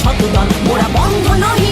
শতদল মোরা বন্ধ নহি